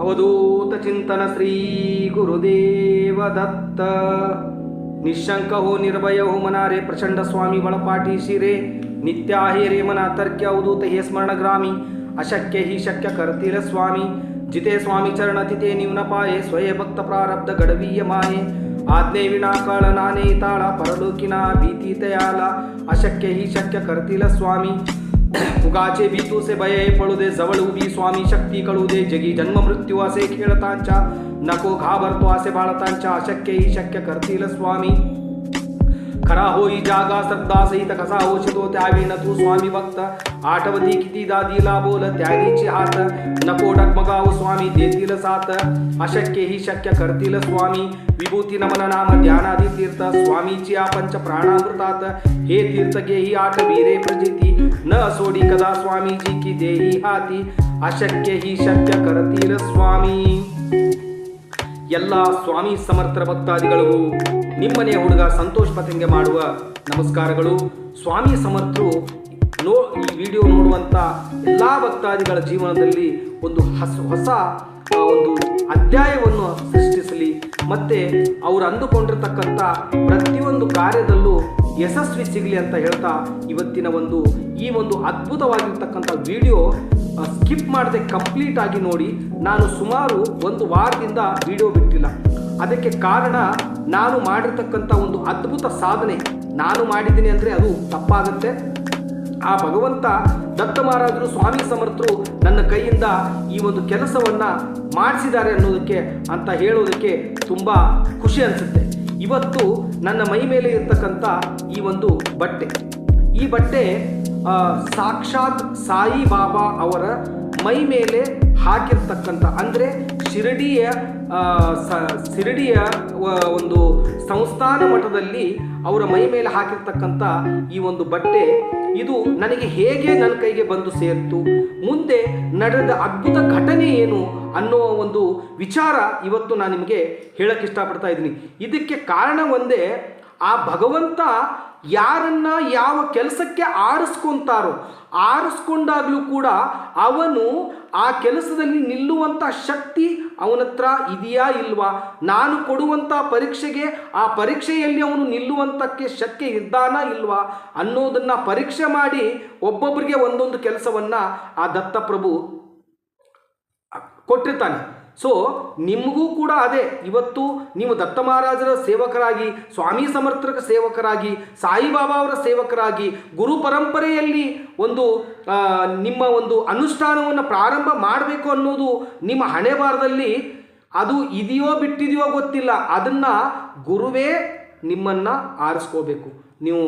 ಅವಧೂತ ಚಿಂತನ ಶ್ರೀ ಗುರುದೇವ ದತ್ತ ನಿಶಂಕ ಹೋ ನಿರ್ಭಯ ಹೋ ಮನಾರೆ ಪ್ರಚಂಡ ಸ್ವಾಮಿ ಬಳಪಾಟಿ ಶಿರೆ ನಿತ್ಯ ಹೇ ರೇ ಮನ ತರ್ಕ್ಯ ಅವಧೂತ ಹೇ ಸ್ಮರಣ ಗ್ರಾಮಿ ಅಶಕ್ಯ ಹಿ ಶಕ್ಯ ಕರ್ತಿಲ ಸ್ವಾಮಿ ಜಿತೆ ಸ್ವಾಮಿ ಚರಣ ತಿತೆ ನ್ಯೂನ ಪಾಯೆ ಸ್ವಯ ಭಕ್ತ ಪ್ರಾರಬ್ಧ ಗಡವೀಯ ಮಾಯೆ ಆಜ್ಞೆ ವಿನಾಕಾಳ ನಾನೇ ತಾಳ ಪರಲೋಕಿನ ಭೀತಿ ತಯಾಲ ಅಶಕ್ಯ ಹಿ ಶಕ್ಯ ಕರ್ತಿಲ ಸ್ವಾಮಿ उगाचे भीतूसे भय पळू जवळ उभी स्वामी शक्ती कळू दे जगी जन्म मृत्यू असे खेळतांच्या नको घाबरतो असे बाळतांच्या अशक्य ही शक्य करतील स्वामी. खरा होई जागा श्रद्धा सहित कसा होशितो त्यावेळी तू स्वामी भक्त आठवती किती दादीला बोल त्यागीची हात नको डगमगाव स्वामी देतील साथ अशक्य ही शक्य करतील स्वामी विभूती नमन नाम ध्यानादी तीर्थ स्वामीची पंच प्राणामृतात हे तीर्थ घेही आठ वीरे प्रजिती न सोडी कदा स्वामीजी की देही हाती अशक्य ही शक्य करतील स्वामी ಎಲ್ಲ ಸ್ವಾಮಿ ಸಮರ್ಥ ಭಕ್ತಾದಿಗಳಿಗೂ ನಿಮ್ಮನೆಯ ಹುಡುಗ ಸಂತೋಷ್ ಪತಂಗೆ ಮಾಡುವ ನಮಸ್ಕಾರಗಳು. ಸ್ವಾಮಿ ಸಮರ್ಥರು ನೋ ಈ ವಿಡಿಯೋ ನೋಡುವಂಥ ಎಲ್ಲ ಭಕ್ತಾದಿಗಳ ಜೀವನದಲ್ಲಿ ಒಂದು ಹೊಸ ಹೊಸ ಒಂದು ಅಧ್ಯಾಯವನ್ನು ಸೃಷ್ಟಿಸಲಿ. ಮತ್ತು ಅವರು ಅಂದುಕೊಂಡಿರ್ತಕ್ಕಂಥ ಪ್ರತಿಯೊಂದು ಕಾರ್ಯದಲ್ಲೂ ಯಶಸ್ವಿ ಸಿಗಲಿ ಅಂತ ಹೇಳ್ತಾ ಇವತ್ತಿನ ಒಂದು, ಈ ಒಂದು ಅದ್ಭುತವಾಗಿರ್ತಕ್ಕಂಥ ವಿಡಿಯೋ ಸ್ಕಿಪ್ ಮಾಡದೆ ಕಂಪ್ಲೀಟ್ ಆಗಿ ನೋಡಿ. ನಾನು ಸುಮಾರು ಒಂದು ವಾರದಿಂದ ವಿಡಿಯೋ ಬಿಟ್ಟಿಲ್ಲ. ಅದಕ್ಕೆ ಕಾರಣ ನಾನು ಮಾಡಿರ್ತಕ್ಕಂಥ ಒಂದು ಅದ್ಭುತ ಸಾಧನೆ. ನಾನು ಮಾಡಿದ್ದೀನಿ ಅಂದರೆ ಅದು ತಪ್ಪಾಗುತ್ತೆ. ಆ ಭಗವಂತ ದತ್ತ ಮಹಾರಾಜರು, ಸ್ವಾಮಿ ಸಮರ್ಥರು ನನ್ನ ಕೈಯಿಂದ ಈ ಒಂದು ಕೆಲಸವನ್ನು ಮಾಡಿಸಿದ್ದಾರೆ ಅನ್ನೋದಕ್ಕೆ ಅಂತ ಹೇಳೋದಕ್ಕೆ ತುಂಬ ಖುಷಿ ಅನಿಸುತ್ತೆ. ಇವತ್ತು ನನ್ನ ಮೈ ಮೇಲೆ ಇರ್ತಕ್ಕಂಥ ಈ ಒಂದು ಬಟ್ಟೆ. ಈ ಬಟ್ಟೆ ಸಾಕ್ಷಾತ್ ಸಾಯಿ ಬಾಬಾ ಅವರ ಮೈ ಮೇಲೆ ಹಾಕಿರ್ತಕ್ಕಂಥ ಅಂದರೆ ಶಿರಡಿಯ ಆ, ಸ- ಶಿರಡಿಯ ಒಂದು ಸಂಸ್ಥಾನ ಮಠದಲ್ಲಿ ಅವರ ಮೈ ಮೇಲೆ ಹಾಕಿರ್ತಕ್ಕಂಥ ಈ ಒಂದು ಬಟ್ಟೆ ಇದು ನನಗೆ ಹೇಗೆ ನನ್ನ ಕೈಗೆ ಬಂದು ಸೇರ್ತು ಮುಂದೆ ನಡೆದ ಅದ್ಭುತ ಘಟನೆ ಏನು ಅನ್ನೋ ಒಂದು ವಿಚಾರ ಇವತ್ತು ನಾನು ನಿಮಗೆ ಹೇಳಕ್ಕೆ ಇಷ್ಟಪಡ್ತಾ ಇದ್ದೀನಿ. ಇದಕ್ಕೆ ಕಾರಣ ಒಂದೇ ಆ ಭಗವಂತ ಯಾರನ್ನ ಯಾವ ಕೆಲಸಕ್ಕೆ ಆರಿಸ್ಕೊಂತಾರೋ ಆರಿಸ್ಕೊಂಡಾಗಲೂ ಕೂಡ ಅವನು ಆ ಕೆಲಸದಲ್ಲಿ ನಿಲ್ಲುವಂಥ ಶಕ್ತಿ ಅವನ ಹತ್ರ ಇದೆಯಾ ಇಲ್ವಾ? ನಾನು ಕೊಡುವಂಥ ಪರೀಕ್ಷೆಗೆ ಆ ಪರೀಕ್ಷೆಯಲ್ಲಿ ಅವನು ನಿಲ್ಲುವಂಥಕ್ಕೆ ಶಕ್ಯ ಇದ್ದಾನಾ ಇಲ್ವಾ? ಅನ್ನೋದನ್ನು ಪರೀಕ್ಷೆ ಮಾಡಿ ಒಬ್ಬೊಬ್ಬರಿಗೆ ಒಂದೊಂದು ಕೆಲಸವನ್ನು ಆ ದತ್ತಪ್ರಭು ಕೊಟ್ಟಿರ್ತಾನೆ. ಸೊ ನಿಮಗೂ ಕೂಡ ಅದೇ. ಇವತ್ತು ನೀವು ದತ್ತ ಮಹಾರಾಜರ ಸೇವಕರಾಗಿ, ಸ್ವಾಮಿ ಸಮರ್ಥರ ಸೇವಕರಾಗಿ ಸಾಯಿಬಾಬಾ ಅವರ ಸೇವಕರಾಗಿ, ಗುರು ಪರಂಪರೆಯಲ್ಲಿ ಒಂದು ನಿಮ್ಮ ಒಂದು ಅನುಷ್ಠಾನವನ್ನು ಪ್ರಾರಂಭ ಮಾಡಬೇಕು ಅನ್ನೋದು ನಿಮ್ಮ ಹಣೆ ಬಾರದಲ್ಲಿ ಅದು ಇದೆಯೋ ಬಿಟ್ಟಿದೆಯೋ ಗೊತ್ತಿಲ್ಲ. ಅದನ್ನು ಗುರುವೇ ನಿಮ್ಮನ್ನು ಆರಿಸ್ಕೋಬೇಕು. ನೀವು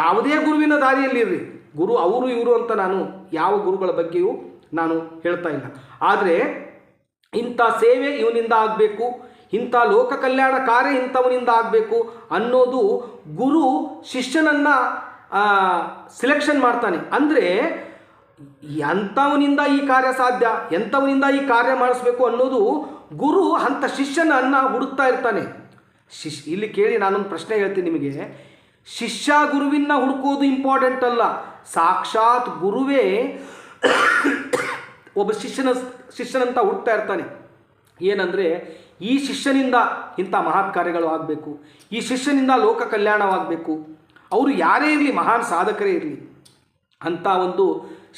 ಯಾವುದೇ ಗುರುವಿನ ದಾರಿಯಲ್ಲಿರ್ರಿ ಗುರು ಅವರು ಇವರು ಅಂತ ನಾನು ಯಾವ ಗುರುಗಳ ಬಗ್ಗೆಯೂ ನಾನು ಹೇಳ್ತಾ ಇಲ್ಲ. ಆದರೆ ಇಂಥ ಸೇವೆ ಇವನಿಂದ ಆಗಬೇಕು, ಇಂಥ ಲೋಕ ಕಲ್ಯಾಣ ಕಾರ್ಯ ಇಂಥವನಿಂದ ಆಗಬೇಕು ಅನ್ನೋದು ಗುರು ಶಿಷ್ಯನನ್ನು ಸಿಲೆಕ್ಷನ್ ಮಾಡ್ತಾನೆ. ಅಂದರೆ ಎಂಥವನಿಂದ ಈ ಕಾರ್ಯ ಸಾಧ್ಯ, ಎಂಥವನಿಂದ ಈ ಕಾರ್ಯ ಮಾಡಿಸ್ಬೇಕು ಅನ್ನೋದು ಗುರು ಅಂಥ ಶಿಷ್ಯನನ್ನು ಹುಡುಕ್ತಾ ಇರ್ತಾನೆ. ಶಿಶ್ ಇಲ್ಲಿ ಕೇಳಿ ನಾನೊಂದು ಪ್ರಶ್ನೆ ಹೇಳ್ತೀನಿ ನಿಮಗೆ. ಶಿಷ್ಯ ಗುರುವಿನ ಹುಡುಕೋದು ಇಂಪಾರ್ಟೆಂಟ್ ಅಲ್ಲ. ಸಾಕ್ಷಾತ್ ಗುರುವೇ ಒಬ್ಬ ಶಿಷ್ಯನ ಶಿಷ್ಯನಂತ ಹುಡ್ತಾ ಇರ್ತಾನೆ. ಏನಂದರೆ ಈ ಶಿಷ್ಯನಿಂದ ಇಂಥ ಮಹಾತ್ ಕಾರ್ಯಗಳು ಆಗಬೇಕು. ಈ ಶಿಷ್ಯನಿಂದ ಲೋಕ ಕಲ್ಯಾಣವಾಗಬೇಕು. ಅವರು ಯಾರೇ ಇರಲಿ, ಮಹಾನ್ ಸಾಧಕರೇ ಇರಲಿ. ಅಂಥ ಒಂದು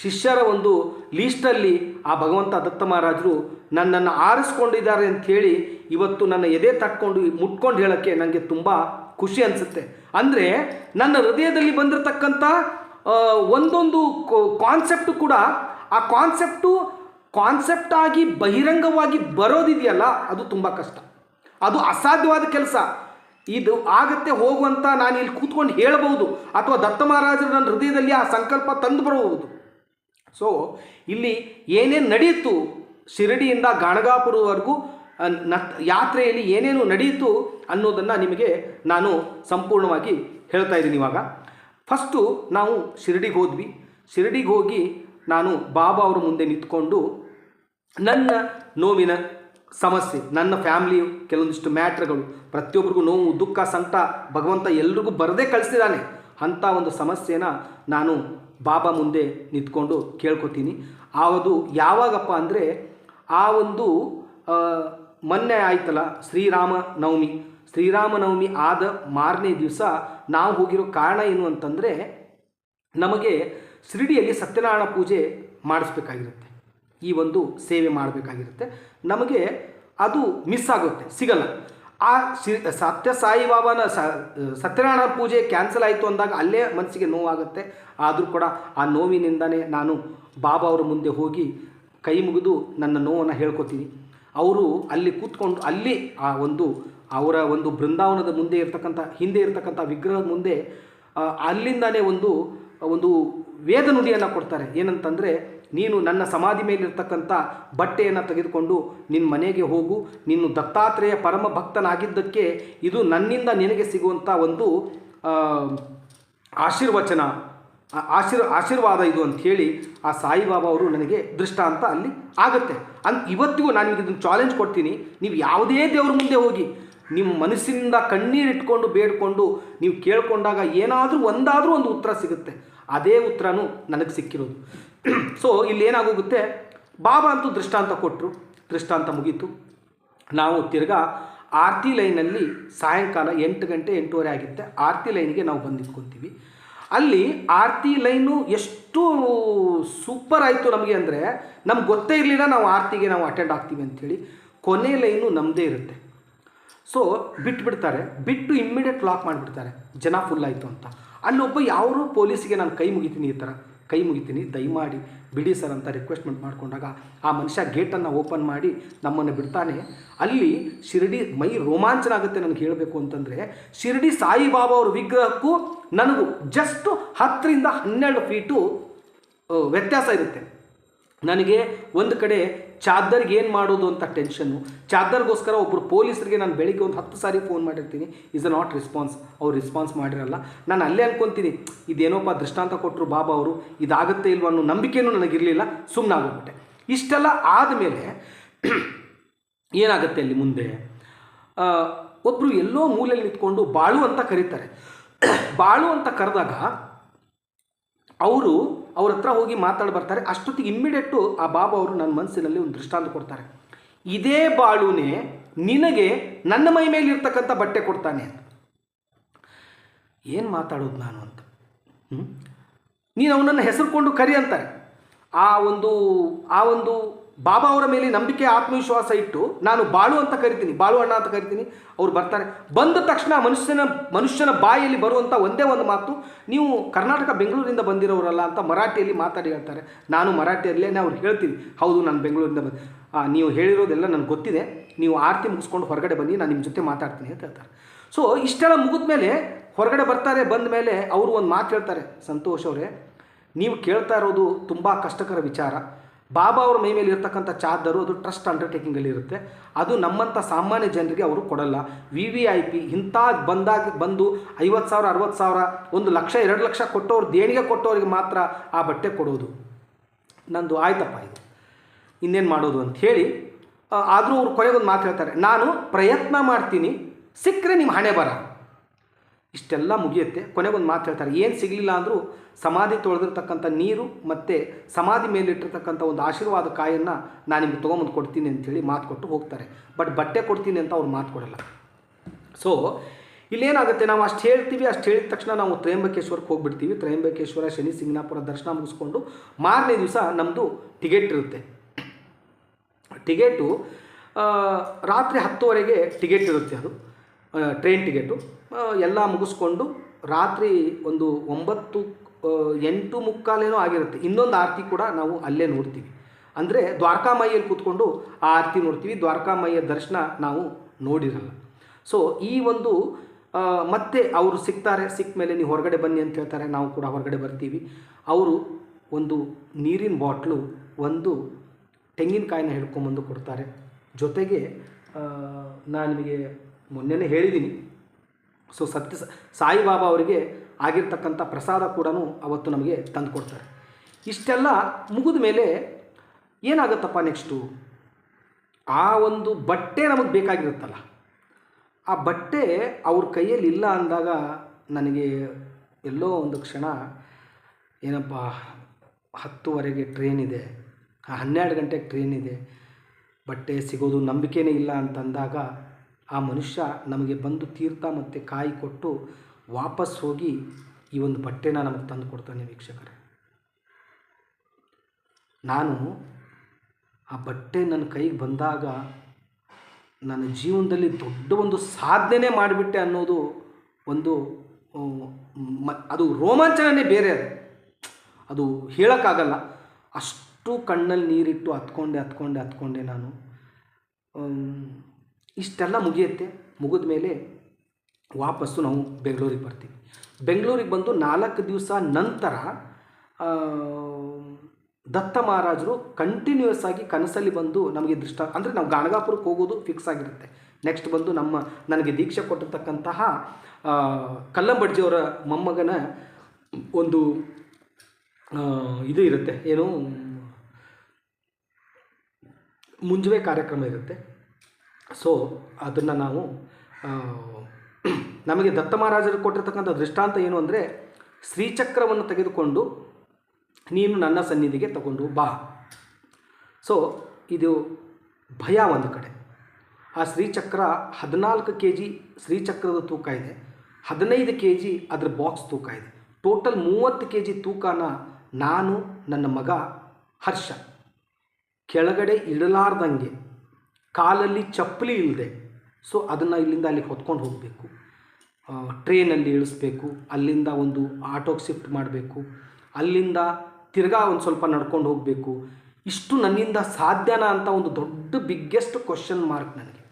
ಶಿಷ್ಯರ ಒಂದು ಲೀಸ್ಟಲ್ಲಿ ಆ ಭಗವಂತ ದತ್ತ ಮಹಾರಾಜರು ನನ್ನನ್ನು ಆರಿಸ್ಕೊಂಡಿದ್ದಾರೆ ಅಂಥೇಳಿ ಇವತ್ತು ನನ್ನ ಎದೆ ತಟ್ಕೊಂಡು ಮುಟ್ಕೊಂಡು ಹೇಳೋಕ್ಕೆ ನನಗೆ ತುಂಬ ಖುಷಿ ಅನಿಸುತ್ತೆ. ಅಂದರೆ ನನ್ನ ಹೃದಯದಲ್ಲಿ ಬಂದಿರತಕ್ಕಂಥ ಒಂದೊಂದು ಕಾನ್ಸೆಪ್ಟು ಕೂಡ ಆ ಕಾನ್ಸೆಪ್ಟು ಕಾನ್ಸೆಪ್ಟ್ ಆಗಿ ಬಹಿರಂಗವಾಗಿ ಬರೋದಿದೆಯಲ್ಲ, ಅದು ತುಂಬ ಕಷ್ಟ. ಅದು ಅಸಾಧ್ಯವಾದ ಕೆಲಸ. ಇದು ಆಗತ್ತೆ ಹೋಗುವಂತ ನಾನು ಇಲ್ಲಿ ಕೂತ್ಕೊಂಡು ಹೇಳಬಹುದು, ಅಥವಾ ದತ್ತ ಮಹಾರಾಜರು ನನ್ನ ಹೃದಯದಲ್ಲಿ ಆ ಸಂಕಲ್ಪ ತಂದು ಬರಬಹುದು. ಸೊ ಇಲ್ಲಿ ಏನೇನು ನಡೆಯಿತು, ಶಿರಡಿಯಿಂದ ಗಾಣಗಾಪುರವರೆಗೂ ನ ಯಾತ್ರೆಯಲ್ಲಿ ಏನೇನು ನಡೆಯಿತು ಅನ್ನೋದನ್ನು ನಿಮಗೆ ನಾನು ಸಂಪೂರ್ಣವಾಗಿ ಹೇಳ್ತಾ ಇದ್ದೀನಿ ಇವಾಗ. ಫಸ್ಟು ನಾವು ಶಿರಡಿಗೆ ಹೋದ್ವಿ. ಶಿರಡಿಗೆ ಹೋಗಿ ನಾನು ಬಾಬಾ ಅವರ ಮುಂದೆ ನಿಂತ್ಕೊಂಡು ನನ್ನ ನೋವಿನ ಸಮಸ್ಯೆ, ನನ್ನ ಫ್ಯಾಮಿಲಿ, ಕೆಲವೊಂದಿಷ್ಟು ಮ್ಯಾಟ್ರ್ಗಳು, ಪ್ರತಿಯೊಬ್ಬರಿಗೂ ನೋವು, ದುಃಖ, ಸಂಕಟ, ಭಗವಂತ ಎಲ್ರಿಗೂ ಬರದೇ ಕಳಿಸಿದ್ದಾನೆ ಅಂಥ ಒಂದು ಸಮಸ್ಯೆನ ನಾನು ಬಾಬಾ ಮುಂದೆ ನಿಂತ್ಕೊಂಡು ಕೇಳ್ಕೊತೀನಿ. ಆವದು ಯಾವಾಗಪ್ಪ ಅಂದರೆ ಆ ಒಂದು ಮೊನ್ನೆ ಆಯ್ತಲ್ಲ ಶ್ರೀರಾಮ ನವಮಿ. ಶ್ರೀರಾಮ ನವಮಿ ಆದ ಮಾರನೇ ದಿವಸ ನಾವು ಹೋಗಿರೋ ಕಾರಣ ಏನು ಅಂತಂದರೆ ನಮಗೆ ಶಿರಡಿಯಲ್ಲಿ ಸತ್ಯನಾರಾಯಣ ಪೂಜೆ ಮಾಡಿಸ್ಬೇಕಾಗಿರುತ್ತೆ. ಈ ಒಂದು ಸೇವೆ ಮಾಡಬೇಕಾಗಿರುತ್ತೆ. ನಮಗೆ ಅದು ಮಿಸ್ ಆಗುತ್ತೆ, ಸಿಗಲ್ಲ. ಆ ಶಿ ಸತ್ಯ ಸಾಯಿಬಾಬಾನ ಸತ್ಯನಾರಾಯಣ ಪೂಜೆ ಕ್ಯಾನ್ಸಲ್ ಆಯಿತು ಅಂದಾಗ ಅಲ್ಲೇ ಮನಸ್ಸಿಗೆ ನೋವಾಗುತ್ತೆ. ಆದರೂ ಕೂಡ ಆ ನೋವಿನಿಂದನೇ ನಾನು ಬಾಬಾ ಅವರ ಮುಂದೆ ಹೋಗಿ ಕೈ ಮುಗಿದು ನನ್ನ ನೋವನ್ನು ಹೇಳ್ಕೊತೀನಿ. ಅವರು ಅಲ್ಲಿ ಕೂತ್ಕೊಂಡು, ಅಲ್ಲಿ ಆ ಒಂದು ಅವರ ಒಂದು ಬೃಂದಾವನದ ಮುಂದೆ ಇರ್ತಕ್ಕಂಥ, ಹಿಂದೆ ಇರ್ತಕ್ಕಂಥ ವಿಗ್ರಹದ ಮುಂದೆ ಅಲ್ಲಿಂದಾನೇ ಒಂದು ಒಂದು ವೇದ ನುಡಿಯನ್ನು ಕೊಡ್ತಾರೆ. ಏನಂತಂದರೆ, ನೀನು ನನ್ನ ಸಮಾಧಿ ಮೇಲಿರ್ತಕ್ಕಂಥ ಬಟ್ಟೆಯನ್ನು ತೆಗೆದುಕೊಂಡು ನಿನ್ನ ಮನೆಗೆ ಹೋಗು. ನೀನು ದತ್ತಾತ್ರೇಯ ಪರಮ ಭಕ್ತನಾಗಿದ್ದಕ್ಕೆ ಇದು ನನ್ನಿಂದ ನಿನಗೆ ಸಿಗುವಂಥ ಒಂದು ಆಶೀರ್ವಚನ ಆಶೀರ್, ಆಶೀರ್ವಾದ ಇದು ಅಂತ ಹೇಳಿ ಆ ಸಾಯಿಬಾಬಾ ಅವರು ನನಗೆ ದೃಷ್ಟಾಂತ ಅಲ್ಲಿ ಆಗುತ್ತೆ. ಅನ್ ಇವತ್ತಿಗೂ ನಾನು ನಿಮಗೆ ಇದನ್ನು ಚಾಲೆಂಜ್ ಕೊಡ್ತೀನಿ. ನೀವು ಯಾವುದೇ ದೇವ್ರ ಮುಂದೆ ಹೋಗಿ ನಿಮ್ಮ ಮನಸ್ಸಿನಿಂದ ಕಣ್ಣೀರಿಟ್ಕೊಂಡು ಬೇಡ್ಕೊಂಡು ನೀವು ಕೇಳಿಕೊಂಡಾಗ ಏನಾದರೂ ಒಂದಾದರೂ ಒಂದು ಉತ್ತರ ಸಿಗುತ್ತೆ. ಅದೇ ಉತ್ತರನೂ ನನಗೆ ಸಿಕ್ಕಿರೋದು. ಸೊ ಇಲ್ಲಿ ಏನಾಗೋಗುತ್ತೆ? ಬಾಬಾ ಅಂತೂ ದೃಷ್ಟಾಂತ ಕೊಟ್ಟರು ದೃಷ್ಟಾಂತ ಮುಗೀತು. ನಾವು ತಿರ್ಗಾ ಆರತಿ ಲೈನಲ್ಲಿ ಸಾಯಂಕಾಲ ಎಂಟು ಗಂಟೆ ಎಂಟೂವರೆ ಆಗಿತ್ತೆ. ಆರತಿ ಲೈನ್ಗೆ ನಾವು ಬಂದು ನಿಂತ್ಕೊತೀವಿ ಅಲ್ಲಿ ಆರತಿ ಲೈನು ಎಷ್ಟು ಸೂಪರ್ ಆಯಿತು ನಮಗೆ ಅಂದರೆ ನಮ್ಗೆ ಗೊತ್ತೇ ಇರಲಿಲ್ಲ ನಾವು ಆರತಿಗೆ ನಾವು ಅಟೆಂಡ್ ಆಗ್ತೀವಿ ಅಂಥೇಳಿ. ಕೊನೆ ಲೈನು ನಮ್ಮದೇ ಇರುತ್ತೆ. ಸೊ ಬಿಟ್ಬಿಡ್ತಾರೆ. ಬಿಟ್ಟು ಇಮ್ಮಿಡಿಯೇಟ್ ಲಾಕ್ ಮಾಡಿಬಿಡ್ತಾರೆ. ಜನ ಫುಲ್ ಆಯಿತು ಅಂತ. ಅಲ್ಲೊಬ್ಬ ಯಾರು ಪೊಲೀಸಿಗೆ ನಾನು ಕೈ ಮುಗಿತೀನಿ ಈ ಥರ ಕೈ ಮುಗಿತೀನಿ, ದಯಮಾಡಿ ಬಿಡಿ ಸರ್ ಅಂತ ರಿಕ್ವೆಸ್ಟ್ಮೆಂಟ್ ಮಾಡಿಕೊಂಡಾಗ ಆ ಮನುಷ್ಯ ಗೇಟನ್ನು ಓಪನ್ ಮಾಡಿ ನಮ್ಮನ್ನು ಬಿಡ್ತಾನೆ. ಅಲ್ಲಿ ಶಿರಡಿ ಮೈ ರೋಮಾಂಚನ ಆಗುತ್ತೆ ನನಗೆ ಹೇಳಬೇಕು ಅಂತಂದರೆ, ಶಿರಡಿ ಸಾಯಿಬಾಬಾ ಅವ್ರ ವಿಗ್ರಹಕ್ಕೂ ನನಗೂ ಜಸ್ಟ್ ಹತ್ತರಿಂದ ಹನ್ನೆರಡು ಫೀಟು ವ್ಯತ್ಯಾಸ ಇರುತ್ತೆ. ನನಗೆ ಒಂದು ಕಡೆ ಚಾದರ್ಗೆ ಏನು ಮಾಡೋದು ಅಂತ ಟೆನ್ಷನ್ನು ಚಾದರ್ಗೋಸ್ಕರ ಒಬ್ಬರು ಪೊಲೀಸರಿಗೆ ನಾನು ಬೆಳಿಗ್ಗೆ ಒಂದು ಹತ್ತು ಸಾರಿ ಫೋನ್ ಮಾಡಿರ್ತೀನಿ. ಇಸ್ ಅ ನಾಟ್ ರೆಸ್ಪಾನ್ಸ್ ಅವ್ರು ರೆಸ್ಪಾನ್ಸ್ ಮಾಡಿರಲ್ಲ. ನಾನು ಅಲ್ಲೇ ಅನ್ಕೊತೀನಿ, ಇದೇನೋಪ್ಪ ದೃಷ್ಟಾಂತ ಕೊಟ್ಟರು ಬಾಬಾ ಅವರು, ಇದಾಗುತ್ತೆ ಇಲ್ವ ಅನ್ನೋ ನಂಬಿಕೆಯೂ ನನಗಿರಲಿಲ್ಲ ಸುಮ್ಮನಾಗೋಗ್ಬಿಟ್ಟೆ ಇಷ್ಟೆಲ್ಲ ಆದಮೇಲೆ ಏನಾಗುತ್ತೆ ಅಲ್ಲಿ ಮುಂದೆ? ಒಬ್ಬರು ಎಲ್ಲೋ ಮೂಲೆಯಲ್ಲಿ ನಿಂತ್ಕೊಂಡು ಬಾಳು ಅಂತ ಕರೀತಾರೆ. ಬಾಳು ಅಂತ ಕರೆದಾಗ ಅವರು ಅವ್ರ ಹತ್ರ ಹೋಗಿ ಮಾತಾಡಿ ಬರ್ತಾರೆ. ಅಷ್ಟೊತ್ತಿಗೆ ಇಮ್ಮಿಡಿಯೇಟು ಆ ಬಾಬಾ ಅವರು ನನ್ನ ಮನಸ್ಸಿನಲ್ಲಿ ಒಂದು ದೃಷ್ಟಾಂತ ಕೊಡ್ತಾರೆ. ಇದೇ ಬಾಳುನೇ ನಿನಗೆ ನನ್ನ ಮೈ ಮೇಲೆ ಇರ್ತಕ್ಕಂಥ ಬಟ್ಟೆ ಕೊಡ್ತಾನೆ ಅಂತ. ಏನು ಮಾತಾಡೋದು ನಾನು ಅಂತ? ನೀನು ಅವನನ್ನು ಹೆಸರುಕೊಂಡು ಕರಿ ಅಂತಾರೆ. ಆ ಒಂದು ಆ ಒಂದು ಬಾಬಾ ಅವರ ಮೇಲೆ ನಂಬಿಕೆ, ಆತ್ಮವಿಶ್ವಾಸ ಇಟ್ಟು ನಾನು ಬಾಳು ಅಂತ ಕರಿತೀನಿ, ಬಾಳು ಅಣ್ಣ ಅಂತ ಕರಿತೀನಿ, ಅವ್ರು ಬರ್ತಾರೆ. ಬಂದ ತಕ್ಷಣ ಮನುಷ್ಯನ ಮನುಷ್ಯನ ಬಾಯಲ್ಲಿ ಬರುವಂಥ ಒಂದೇ ಒಂದು ಮಾತು, ನೀವು ಕರ್ನಾಟಕ ಬೆಂಗಳೂರಿಂದ ಬಂದಿರೋರಲ್ಲ ಅಂತ ಮರಾಠಿಯಲ್ಲಿ ಮಾತಾಡಿ ಹೇಳ್ತಾರೆ. ನಾನು ಮರಾಠಿಯಲ್ಲೇ ಅವ್ರು ಹೇಳ್ತೀನಿ, ಹೌದು, ನಾನು ಬೆಂಗಳೂರಿಂದ ಬಂದು ನೀವು ಹೇಳಿರೋದೆಲ್ಲ ನನಗೆ ಗೊತ್ತಿದೆ, ನೀವು ಆರತಿ ಮುಗಿಸ್ಕೊಂಡು ಹೊರಗಡೆ ಬನ್ನಿ, ನಾನು ನಿಮ್ಮ ಜೊತೆ ಮಾತಾಡ್ತೀನಿ ಅಂತ ಹೇಳ್ತಾರೆ. ಸೊ ಇಷ್ಟೆಲ್ಲ ಮುಗಿದ ಮೇಲೆ ಹೊರಗಡೆ ಬರ್ತಾರೆ, ಬಂದ ಮೇಲೆ ಅವರು ಒಂದು ಮಾತು ಹೇಳ್ತಾರೆ, ಸಂತೋಷ್ ಅವರೇ, ನೀವು ಕೇಳ್ತಾ ಇರೋದು ತುಂಬ ಕಷ್ಟಕರ ವಿಚಾರ. ಬಾಬಾ ಅವ್ರ ಮೈ ಮೇಲೆ ಇರ್ತಕ್ಕಂಥ ಚಾರ್ಜರು ಅದು ಟ್ರಸ್ಟ್ ಅಂಡರ್ಟೇಕಿಂಗಲ್ಲಿ ಇರುತ್ತೆ. ಅದು ನಮ್ಮಂಥ ಸಾಮಾನ್ಯ ಜನರಿಗೆ ಅವರು ಕೊಡಲ್ಲ. ವಿ ವಿ ಐ ಪಿ ಇಂಥ ಬಂದಾಗ ಬಂದು ಐವತ್ತು ಸಾವಿರ, ಅರವತ್ತು ಸಾವಿರ, ಒಂದು ಲಕ್ಷ, ಎರಡು ಲಕ್ಷ ಕೊಟ್ಟವ್ರು ದೇಣಿಗೆ ಕೊಟ್ಟವ್ರಿಗೆ ಮಾತ್ರ ಆ ಬಟ್ಟೆ ಕೊಡೋದು. ನಂದು ಆಯ್ತಪ್ಪ ಇದು. ಇನ್ನೇನು ಮಾಡೋದು ಅಂತ ಹೇಳಿ ಆದರೂ ಅವ್ರು ಕೊನೆಗೊಂದು ಮಾತು ಹೇಳ್ತಾರೆ. ನಾನು ಪ್ರಯತ್ನ ಮಾಡ್ತೀನಿ, ಸಿಕ್ಕರೆ ನಿಮ್ಮ ಹಣೆ ಬರ. ಇಷ್ಟೆಲ್ಲ ಮುಗಿಯುತ್ತೆ. ಕೊನೆಗೊಂದು ಮಾತು ಹೇಳ್ತಾರೆ, ಏನು ಸಿಗಲಿಲ್ಲ ಅಂದರೂ ಸಮಾಧಿ ತೊಳೆದಿರ್ತಕ್ಕಂಥ ನೀರು ಮತ್ತು ಸಮಾಧಿ ಮೇಲಿಟ್ಟಿರ್ತಕ್ಕಂಥ ಒಂದು ಆಶೀರ್ವಾದ ಕಾಯನ್ನು ನಾನು ನಿಮ್ಗೆ ತೊಗೊಂಬಂದು ಕೊಡ್ತೀನಿ ಅಂತೇಳಿ ಮಾತು ಕೊಟ್ಟು ಹೋಗ್ತಾರೆ. ಬಟ್ ಬಟ್ಟೆ ಕೊಡ್ತೀನಿ ಅಂತ ಅವ್ರು ಮಾತು ಕೊಡಲ್ಲ. ಸೊ ಇಲ್ಲೇನಾಗುತ್ತೆ? ನಾವು ಅಷ್ಟು ಹೇಳ್ತೀವಿ, ಅಷ್ಟು ಹೇಳಿದ ತಕ್ಷಣ ನಾವು ತ್ರಯಂಬಕೇಶ್ವರಕ್ಕೆ ಹೋಗ್ಬಿಡ್ತೀವಿ. ತ್ರಯಂಬಕೇಶ್ವರ, ಶನಿ ಸಿಂಗ್ನಾಪುರ ದರ್ಶನ ಮುಗಿಸ್ಕೊಂಡು ಮಾರನೇ ದಿವಸ ನಮ್ಮದು ಟಿಕೆಟ್ ಇರುತ್ತೆ. ಟಿಕೆಟು ರಾತ್ರಿ ಹತ್ತುವರೆಗೆ ಟಿಕೆಟ್ ಇರುತ್ತೆ ಅದು ಟ್ರೈನ್ ಟಿಕೆಟು. ಎಲ್ಲ ಮುಗಿಸ್ಕೊಂಡು ರಾತ್ರಿ ಒಂದು ಒಂಬತ್ತು ಎಂಟು ಮುಕ್ಕಾಲೇನೋ ಆಗಿರುತ್ತೆ. ಇನ್ನೊಂದು ಆರತಿ ಕೂಡ ನಾವು ಅಲ್ಲೇ ನೋಡ್ತೀವಿ. ಅಂದರೆ ದ್ವಾರಕಾಮಾಯಿಯಲ್ಲಿ ಕೂತ್ಕೊಂಡು ಆ ಆರತಿ ನೋಡ್ತೀವಿ. ದ್ವಾರಕಾಮಾಯಿಯ ದರ್ಶನ ನಾವು ನೋಡಿರಲ್ಲ. ಸೊ ಈ ಒಂದು ಮತ್ತೆ ಅವರು ಸಿಗ್ತಾರೆ. ಸಿಕ್ಕ ಮೇಲೆ ನೀವು ಹೊರಗಡೆ ಬನ್ನಿ ಅಂತ ಹೇಳ್ತಾರೆ. ನಾವು ಕೂಡ ಹೊರಗಡೆ ಬರ್ತೀವಿ. ಅವರು ಒಂದು ನೀರಿನ ಬಾಟ್ಲು, ಒಂದು ತೆಂಗಿನಕಾಯಿನ ಹಿಡ್ಕೊಂಬಂದು ಕೊಡ್ತಾರೆ. ಜೊತೆಗೆ ನಾನು ನಿಮಗೆ ಮೊನ್ನೆನೇ ಹೇಳಿದ್ದೀನಿ ಸೊ ಸತ್ಯ ಸಾಯಿಬಾಬಾ ಅವರಿಗೆ ಆಗಿರ್ತಕ್ಕಂಥ ಪ್ರಸಾದ ಕೂಡ ಅವತ್ತು ನಮಗೆ ತಂದು ಕೊಡ್ತಾರೆ. ಇಷ್ಟೆಲ್ಲ ಮುಗಿದ ಮೇಲೆ ಏನಾಗುತ್ತಪ್ಪ ನೆಕ್ಸ್ಟು ಆ ಒಂದು ಬಟ್ಟೆ ನಮಗೆ ಬೇಕಾಗಿರುತ್ತಲ್ಲ, ಆ ಬಟ್ಟೆ ಅವ್ರ ಕೈಯಲ್ಲಿ ಇಲ್ಲ ಅಂದಾಗ ನನಗೆ ಎಲ್ಲೋ ಒಂದು ಕ್ಷಣ ಏನಪ್ಪ, ಹತ್ತುವರೆಗೆ ಟ್ರೈನ್ ಇದೆ, ಹನ್ನೆರಡು ಗಂಟೆಗೆ ಟ್ರೈನ್ ಇದೆ, ಬಟ್ಟೆ ಸಿಗೋದು ನಂಬಿಕೆನೇ ಇಲ್ಲ ಅಂತಂದಾಗ ಆ ಮನುಷ್ಯ ನಮಗೆ ಬಂದು ತೀರ್ಥ ಮತ್ತು ಕಾಯಿ ಕೊಟ್ಟು ವಾಪಸ್ ಹೋಗಿ ಈ ಒಂದು ಬಟ್ಟೆನ ನಮಗೆ ತಂದು ಕೊಡ್ತಾನೆ ವೀಕ್ಷಕರೇ. ನಾನು ಆ ಬಟ್ಟೆ ನನ್ನ ಕೈಗೆ ಬಂದಾಗ ನನ್ನ ಜೀವನದಲ್ಲಿ ದೊಡ್ಡ ಒಂದು ಸಾಧನೆ ಮಾಡಿಬಿಟ್ಟೆ ಅನ್ನೋದು ಒಂದು ಅದು ರೋಮಾಂಚನನೇ ಬೇರೆ ಅದು. ಅದು ಹೇಳೋಕ್ಕಾಗಲ್ಲ. ಅಷ್ಟು ಕಣ್ಣಲ್ಲಿ ನೀರಿಟ್ಟು ಹತ್ಕೊಂಡೆ ಹತ್ಕೊಂಡೆ ಹತ್ಕೊಂಡೆ ನಾನು. ಇಷ್ಟೆಲ್ಲ ಮುಗಿಯುತ್ತೆ. ಮುಗಿದ ಮೇಲೆ ವಾಪಸ್ಸು ನಾವು ಬೆಂಗಳೂರಿಗೆ ಬರ್ತೀವಿ. ಬೆಂಗಳೂರಿಗೆ ಬಂದು ನಾಲ್ಕು ದಿವಸ ನಂತರ ದತ್ತ ಮಹಾರಾಜರು ಕಂಟಿನ್ಯೂಯಸ್ ಆಗಿ ಕನಸಲ್ಲಿ ಬಂದು ನಮಗೆ ದೃಷ್ಟ, ಅಂದರೆ ನಾವು ಗಾಣಗಾಪುರಕ್ಕೆ ಹೋಗೋದು ಫಿಕ್ಸ್ ಆಗಿರುತ್ತೆ. ನೆಕ್ಸ್ಟ್ ಬಂದು ನಮ್ಮ, ನನಗೆ ದೀಕ್ಷೆ ಕೊಟ್ಟಿರ್ತಕ್ಕಂತಹ ಕಲ್ಲಂಬಡ್ಜಿಯವರ ಮೊಮ್ಮಗನ ಒಂದು ಇದು ಇರುತ್ತೆ. ಏನು, ಮುಂಜುವೆ ಕಾರ್ಯಕ್ರಮ ಇರುತ್ತೆ. ಸೊ ಅದನ್ನು ನಾವು ನಮಗೆ ದತ್ತ ಮಹಾರಾಜರು ಕೊಟ್ಟಿರ್ತಕ್ಕಂಥ ದೃಷ್ಟಾಂತ ಏನು ಅಂದರೆ, ಶ್ರೀಚಕ್ರವನ್ನು ತೆಗೆದುಕೊಂಡು ನೀನು ನನ್ನ ಸನ್ನಿಧಿಗೆ ತಗೊಂಡು ಬಾ. ಸೊ ಇದು ಭಯ ಒಂದು ಕಡೆ. ಆ ಶ್ರೀಚಕ್ರ ಹದಿನಾಲ್ಕು ಕೆ ಜಿ ಶ್ರೀಚಕ್ರದ ತೂಕ ಇದೆ. ಹದಿನೈದು ಕೆ ಜಿ ಅದ್ರ ಬಾಕ್ಸ್ ತೂಕ ಇದೆ. ಟೋಟಲ್ ಮೂವತ್ತು ಕೆ ಜಿ ತೂಕನ ನಾನು, ನನ್ನ ಮಗ ಹರ್ಷ. ಕೆಳಗಡೆ ಇಡಲಾರ್ದಂಗೆ ಕಾಲಲ್ಲಿ ಚಪ್ಪಲಿ ಇಲ್ಲದೆ ಸೊ ಅದನ್ನು ಇಲ್ಲಿಂದ ಅಲ್ಲಿಗೆ ಹೊತ್ಕೊಂಡು ಹೋಗಬೇಕು. ಟ್ರೈನಲ್ಲಿ ಇಳಿಸ್ಬೇಕು, ಅಲ್ಲಿಂದ ಒಂದು ಆಟೋಗೆ ಶಿಫ್ಟ್ ಮಾಡಬೇಕು, ಅಲ್ಲಿಂದ ತಿರ್ಗಾ ಒಂದು ಸ್ವಲ್ಪ ನಡ್ಕೊಂಡು ಹೋಗಬೇಕು. ಇಷ್ಟು ನನ್ನಿಂದ ಸಾಧ್ಯನಾ ಅಂತ ಒಂದು ದೊಡ್ಡ ಬಿಗ್ಗೆಸ್ಟ್ ಕ್ವಶನ್ ಮಾರ್ಕ್ ನನಗೆ.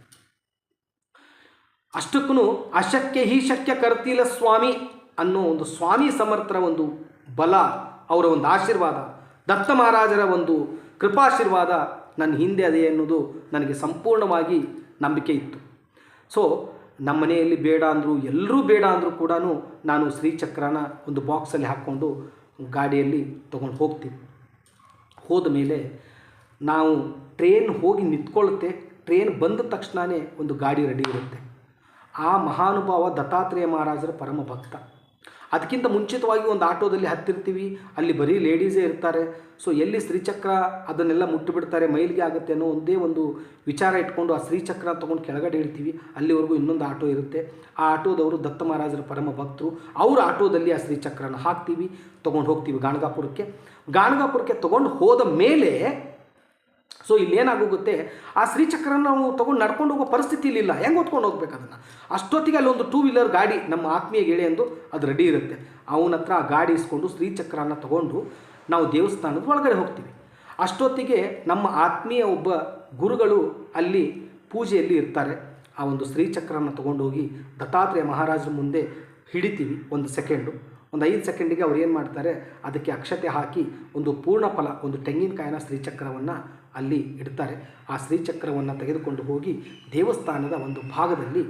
ಅಷ್ಟಕ್ಕೂ ಅಶಕ್ಯ ಹಿ ಶಕ್ಯ ಕರ್ತೀಲ ಸ್ವಾಮಿ ಅನ್ನೋ ಒಂದು ಸ್ವಾಮಿ ಸಮರ್ಥರ ಒಂದು ಬಲ, ಅವರ ಒಂದು ಆಶೀರ್ವಾದ, ದತ್ತ ಮಹಾರಾಜರ ಒಂದು ಕೃಪಾಶೀರ್ವಾದ ನನ್ನ ಹಿಂದೆ ಅದೇ ಅನ್ನೋದು ನನಗೆ ಸಂಪೂರ್ಣವಾಗಿ ನಂಬಿಕೆ ಇತ್ತು. ಸೊ ನಮ್ಮ ಮನೆಯಲ್ಲಿ ಬೇಡ ಅಂದರೂ, ಎಲ್ಲರೂ ಬೇಡ ಅಂದರೂ ಕೂಡ ನಾನು ಶ್ರೀಚಕ್ರನ ಒಂದು ಬಾಕ್ಸಲ್ಲಿ ಹಾಕ್ಕೊಂಡು ಗಾಡಿಯಲ್ಲಿ ತೊಗೊಂಡು ಹೋಗ್ತೀವಿ ಹೋದ ಮೇಲೆ ನಾವು ಟ್ರೈನ್ ಹೋಗಿ ನಿಂತ್ಕೊಳ್ಳುತ್ತೆ. ಟ್ರೈನ್ ಬಂದ ತಕ್ಷಣವೇ ಒಂದು ಗಾಡಿ ರೆಡಿ ಇರುತ್ತೆ. ಆ ಮಹಾನುಭಾವ ದತ್ತಾತ್ರೇಯ ಮಹಾರಾಜರ ಪರಮ ಭಕ್ತ. ಅದಕ್ಕಿಂತ ಮುಂಚಿತವಾಗಿ ಒಂದು ಆಟೋದಲ್ಲಿ ಹತ್ತಿರ್ತೀವಿ. ಅಲ್ಲಿ ಬರೀ ಲೇಡೀಸೇ ಇರ್ತಾರೆ. ಸೊ ಎಲ್ಲಿ ಸ್ತ್ರೀಚಕ್ರ ಅದನ್ನೆಲ್ಲ ಮುಟ್ಟಿಬಿಡ್ತಾರೆ, ಮೈಲಿಗೆ ಆಗುತ್ತೆ ಅನ್ನೋ ಒಂದೇ ಒಂದು ವಿಚಾರ ಇಟ್ಕೊಂಡು ಆ ಸ್ತ್ರೀಚಕ್ರ ತೊಗೊಂಡು ಕೆಳಗಡೆ ಇಳ್ತೀವಿ. ಅಲ್ಲಿವರೆಗೂ ಇನ್ನೊಂದು ಆಟೋ ಇರುತ್ತೆ. ಆ ಆಟೋದವರು ದತ್ತ ಮಹಾರಾಜರ ಪರಮ ಭಕ್ತರು. ಅವ್ರ ಆಟೋದಲ್ಲಿ ಆ ಸ್ತ್ರೀಚಕ್ರನ ಹಾಕ್ತೀವಿ, ತೊಗೊಂಡು ಹೋಗ್ತೀವಿ ಗಾಣಗಾಪುರಕ್ಕೆ. ಗಾಣಗಾಪುರಕ್ಕೆ ತೊಗೊಂಡು ಹೋದ ಮೇಲೆ ಸೊ ಇಲ್ಲಿ ಏನಾಗೋಗುತ್ತೆ ಆ ಶ್ರೀಚಕ್ರನ ನಾವು ತೊಗೊಂಡು ನಡ್ಕೊಂಡು ಹೋಗೋ ಪರಿಸ್ಥಿತಿ ಇಲ್ಲ ಹೆಂಗೆ ಹೊತ್ಕೊಂಡು ಹೋಗ್ಬೇಕು ಅದನ್ನು? ಅಷ್ಟೊತ್ತಿಗೆ ಅಲ್ಲಿ ಒಂದು ಟೂ ವೀಲರ್ ಗಾಡಿ ನಮ್ಮ ಆತ್ಮೀಯ ಗೆಳೆಯಂದು ಅದು ರೆಡಿ ಇರುತ್ತೆ. ಅವನ ಹತ್ರ ಆ ಗಾಡಿ ಇಸ್ಕೊಂಡು ಶ್ರೀಚಕ್ರನ ತೊಗೊಂಡು ನಾವು ದೇವಸ್ಥಾನದ ಒಳಗಡೆ ಹೋಗ್ತೀವಿ. ಅಷ್ಟೊತ್ತಿಗೆ ನಮ್ಮ ಆತ್ಮೀಯ ಒಬ್ಬ ಗುರುಗಳು ಅಲ್ಲಿ ಪೂಜೆಯಲ್ಲಿ ಇರ್ತಾರೆ. ಆ ಒಂದು ಶ್ರೀಚಕ್ರನ ತೊಗೊಂಡೋಗಿ ದತ್ತಾತ್ರೇಯ ಮಹಾರಾಜರ ಮುಂದೆ ಹಿಡಿತೀವಿ ಒಂದು ಸೆಕೆಂಡು. ಒಂದು ಐದು ಸೆಕೆಂಡಿಗೆ ಅವ್ರು ಏನು ಮಾಡ್ತಾರೆ? ಅದಕ್ಕೆ ಅಕ್ಷತೆ ಹಾಕಿ ಒಂದು ಪೂರ್ಣ ಫಲ ಒಂದು ತೆಂಗಿನಕಾಯಿನ ಶ್ರೀಚಕ್ರವನ್ನು ಅಲ್ಲಿ ಇಡ್ತಾರೆ. ಆ ಶ್ರೀಚಕ್ರವನ್ನು ತೆಗೆದುಕೊಂಡು ಹೋಗಿ ದೇವಸ್ಥಾನದ ಒಂದು ಭಾಗದಲ್ಲಿ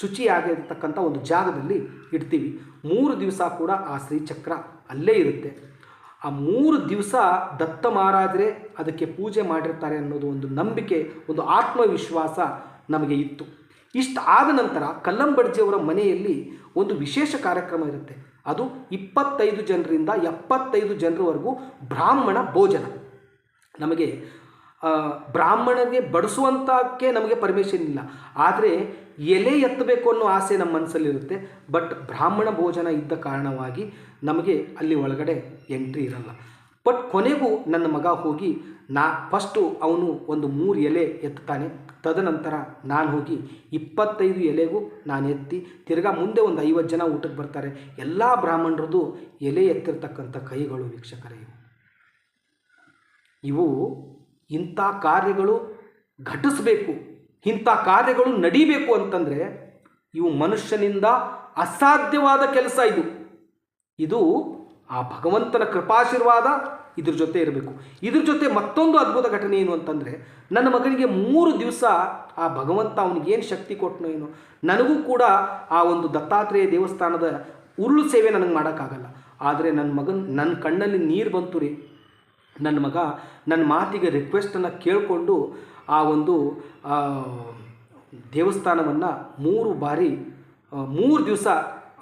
ಶುಚಿಯಾಗಿರ್ತಕ್ಕಂಥ ಒಂದು ಜಾಗದಲ್ಲಿ ಇಡ್ತೀವಿ. ಮೂರು ದಿವಸ ಕೂಡ ಆ ಶ್ರೀಚಕ್ರ ಅಲ್ಲೇ ಇರುತ್ತೆ. ಆ ಮೂರು ದಿವಸ ದತ್ತ ಮಹಾರಾಜರೇ ಅದಕ್ಕೆ ಪೂಜೆ ಮಾಡಿರ್ತಾರೆ ಅನ್ನೋದು ಒಂದು ನಂಬಿಕೆ, ಒಂದು ಆತ್ಮವಿಶ್ವಾಸ ನಮಗೆ ಇತ್ತು. ಇಷ್ಟು ಆದ ನಂತರ ಕಲ್ಲಂಬಡ್ಜಿಯವರ ಮನೆಯಲ್ಲಿ ಒಂದು ವಿಶೇಷ ಕಾರ್ಯಕ್ರಮ ಇರುತ್ತೆ. ಅದು ಇಪ್ಪತ್ತೈದು ಜನರಿಂದ ಎಪ್ಪತ್ತೈದು ಜನರವರೆಗೂ ಬ್ರಾಹ್ಮಣ ಭೋಜನ. ನಮಗೆ ಬ್ರಾಹ್ಮಣರಿಗೆ ಬಡಿಸುವಂಥಕ್ಕೆ ನಮಗೆ ಪರ್ಮಿಷನ್ ಇಲ್ಲ. ಆದರೆ ಎಲೆ ಎತ್ತಬೇಕು ಅನ್ನೋ ಆಸೆ ನಮ್ಮ ಮನಸ್ಸಲ್ಲಿರುತ್ತೆ ಬಟ್ ಬ್ರಾಹ್ಮಣ ಭೋಜನ ಇದ್ದ ಕಾರಣವಾಗಿ ನಮಗೆ ಅಲ್ಲಿ ಒಳಗಡೆ ಎಂಟ್ರಿ ಇರಲ್ಲ. ಬಟ್ ಕೊನೆಗೂ ನನ್ನ ಮಗ ಹೋಗಿ ನಾ ಫಸ್ಟು ಅವನು ಒಂದು ಮೂರು ಎಲೆ ಎತ್ತಾನೆ. ತದನಂತರ ನಾನು ಹೋಗಿ ಇಪ್ಪತ್ತೈದು ಎಲೆಗೂ ನಾನು ಎತ್ತಿ, ತಿರ್ಗಾ ಮುಂದೆ ಒಂದು ಐವತ್ತು ಜನ ಊಟಕ್ಕೆ ಬರ್ತಾರೆ. ಎಲ್ಲ ಬ್ರಾಹ್ಮಣರದ್ದು ಎಲೆ ಎತ್ತಿರ್ತಕ್ಕಂಥ ಕೈಗಳು ವೀಕ್ಷಕರೇ ಇವು. ಇವು ಇಂಥ ಕಾರ್ಯಗಳು ಘಟಿಸಬೇಕು, ಇಂಥ ಕಾರ್ಯಗಳು ನಡೀಬೇಕು ಅಂತಂದರೆ ಇವು ಮನುಷ್ಯನಿಂದ ಅಸಾಧ್ಯವಾದ ಕೆಲಸ ಇದು. ಇದು ಆ ಭಗವಂತನ ಕೃಪಾಶೀರ್ವಾದ ಇದ್ರ ಜೊತೆ ಇರಬೇಕು. ಇದ್ರ ಜೊತೆ ಮತ್ತೊಂದು ಅದ್ಭುತ ಘಟನೆ ಏನು ಅಂತಂದರೆ, ನನ್ನ ಮಗನಿಗೆ ಮೂರು ದಿವಸ ಆ ಭಗವಂತ ಅವನಿಗೆ ಏನು ಶಕ್ತಿ ಕೊಟ್ಟನೋ ಏನೋ, ನನಗೂ ಕೂಡ ಆ ಒಂದು ದತ್ತಾತ್ರೇಯ ದೇವಸ್ಥಾನದ ಉರುಳು ಸೇವೆ ನನಗೆ ಮಾಡೋಕ್ಕಾಗಲ್ಲ. ಆದರೆ ನನ್ನ ಮಗನ ನನ್ನ ಕಣ್ಣಲ್ಲಿ ನೀರು ಬಂತು ರೀ. ನನ್ನ ಮಗ ನನ್ನ ಮಾತಿಗೆ ರಿಕ್ವೆಸ್ಟನ್ನು ಕೇಳಿಕೊಂಡು ಆ ಒಂದು ದೇವಸ್ಥಾನವನ್ನು ಮೂರು ಬಾರಿ ಮೂರು ದಿವಸ